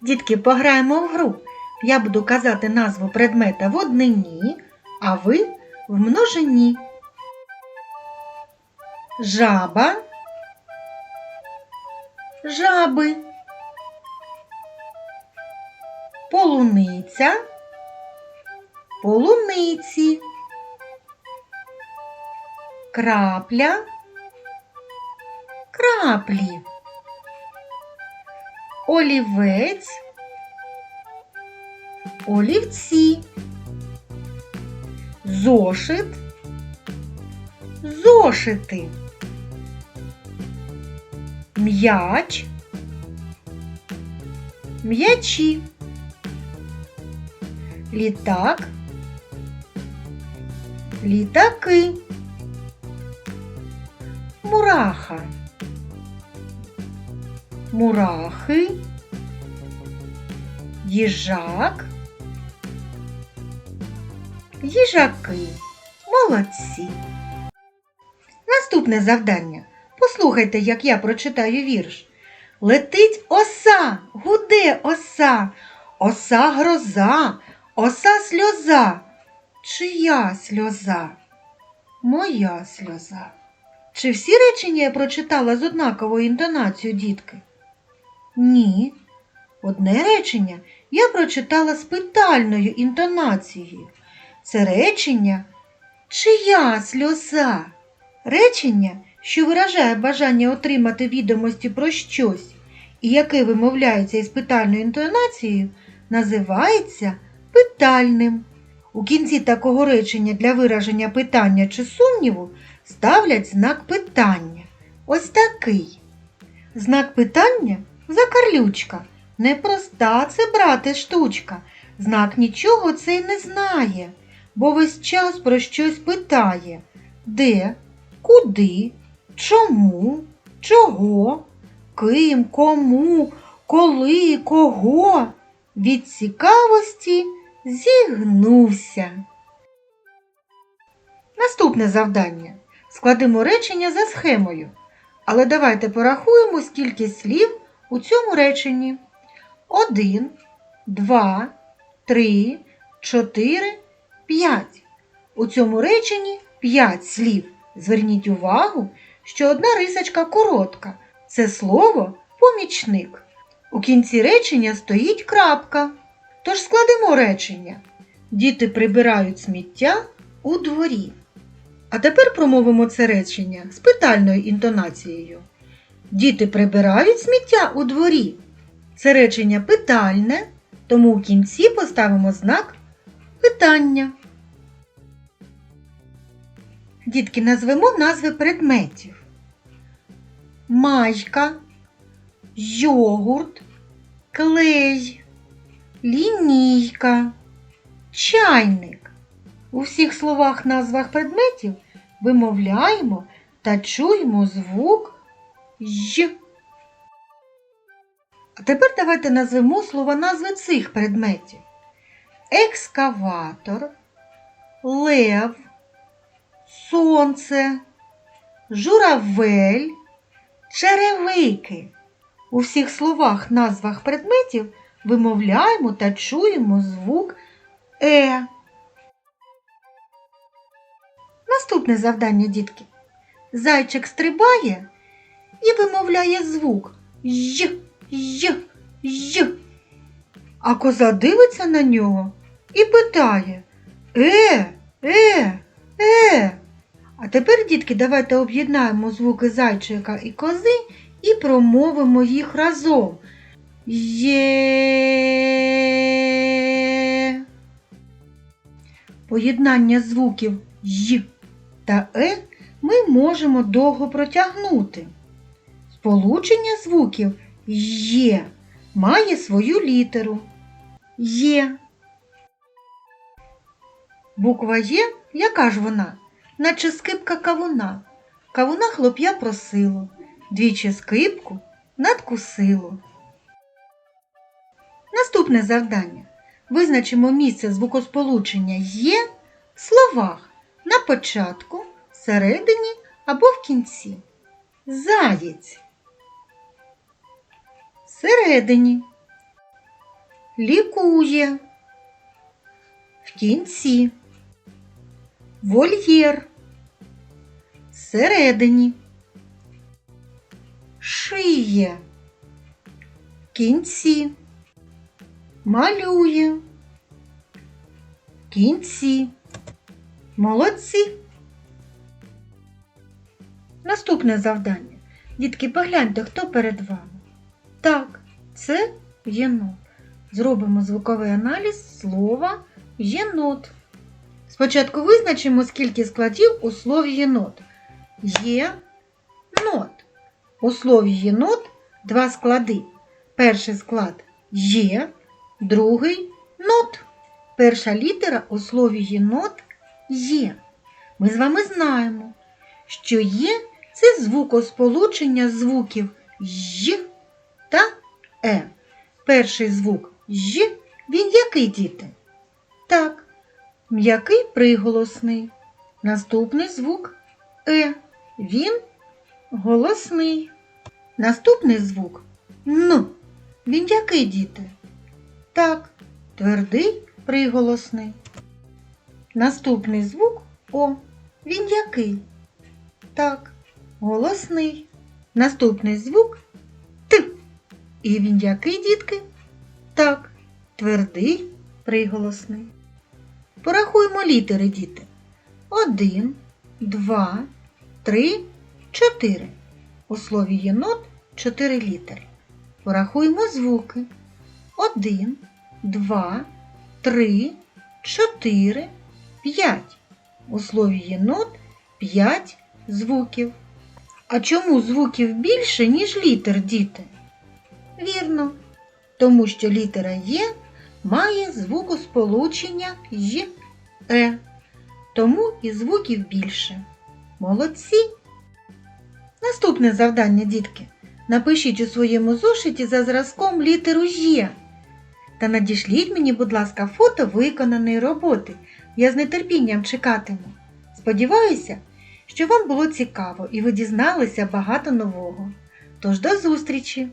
Дітки, пограємо в гру. Я буду казати назву предмета в однині, а ви в множині. Жаба, жаби, полуниця, полуниці, крапля, краплі, олівець, олівці, зошит, зошити, м'яч, м'ячі, літак, літаки, мураха, мурахи, їжак, їжаки. Молодці. Наступне завдання. Послухайте, як я прочитаю вірш. Летить оса, гуде оса, оса гроза, оса сльоза. Чия сльоза? Моя сльоза. Чи всі речення я прочитала з однаковою інтонацією, дітки? Ні. Одне речення я прочитала з питальною інтонацією. Це речення Чия сльоза? Речення, що виражає бажання отримати відомості про щось і яке вимовляється із питальною інтонацією, називається питальним. У кінці такого речення для вираження питання чи сумніву ставлять знак питання. Ось такий. Знак питання закарлючка. Непроста це, брате, штучка. Знак нічого цей не знає, бо весь час про щось питає. Де, куди, чому, чого, ким, кому, коли, кого. Від цікавості зігнувся. Наступне завдання. Складемо речення за схемою. Але давайте порахуємо, скільки слів у цьому реченні. Один, два, три, чотири, п'ять. У цьому реченні п'ять слів. Зверніть увагу, що одна рисочка коротка. Це слово помічник. У кінці речення стоїть крапка. Тож складемо речення. Діти прибирають сміття у дворі. А тепер промовимо це речення з питальною інтонацією. Діти прибирають сміття у дворі. Це речення питальне, тому у кінці поставимо знак питання. Дітки, назвемо назви предметів. Майка, йогурт, клей, лінійка, чайник. У всіх словах назвах предметів вимовляємо та чуємо звук «й». А тепер давайте назвемо слова назви цих предметів. Екскаватор, лев, сонце, журавель, черевики. У всіх словах назвах предметів вимовляємо та чуємо звук Е. Наступне завдання, дітки. Зайчик стрибає і вимовляє звук Й, Й, Й. А коза дивиться на нього і питає Е, е, е. А тепер, дітки, давайте об'єднаємо звуки зайчика і кози і промовимо їх разом. Є. Поєднання звуків Й та Е ми можемо довго протягнути. Сполучення звуків Є має свою літеру. Є. Буква Є, яка ж вона? Наче скипка кавуна. Кавуна хлоп'я просило, двічі скипку надкусило. Наступне завдання. Визначимо місце звукосполучення є в словах на початку, всередині або в кінці. Заєць. Всередині. лікує. В кінці. Вольєр. Всередині. Шиє. В кінці. Малює. В кінці. Молодці. Наступне завдання. Дітки, погляньте, хто перед вами. Так, це єнот. Зробимо звуковий аналіз слова єнот. Спочатку визначимо, скільки складів у слові єнот. Є нот. У слові єнот два склади. Перший склад є, другий нот. Перша літера у слові єнот є. Ми з вами знаємо, що є це звукосполучення звуків «ж» та е. Перший звук «ж» він який діти? Так, м'який приголосний. Наступний звук е. Він голосний. Наступний звук н. Він який діти? Так, твердий приголосний. Наступний звук О. Він який? Так, голосний. Наступний звук. І він який, дітки? Так, твердий приголосний. Порахуємо літери, діти. Один, два, три, чотири. У слові єнот чотири літери. Порахуємо звуки. Один, два, три, чотири, п'ять. У слові єнот п'ять звуків. А чому звуків більше, ніж літер, діти? Вірно, тому що літера Є має звукосполучення й е. Тому і звуків більше. Молодці! Наступне завдання, дітки. Напишіть у своєму зошиті за зразком літеру Є. Та надішліть мені, будь ласка, фото виконаної роботи. Я з нетерпінням чекатиму. Сподіваюся, що вам було цікаво і ви дізналися багато нового. Тож до зустрічі!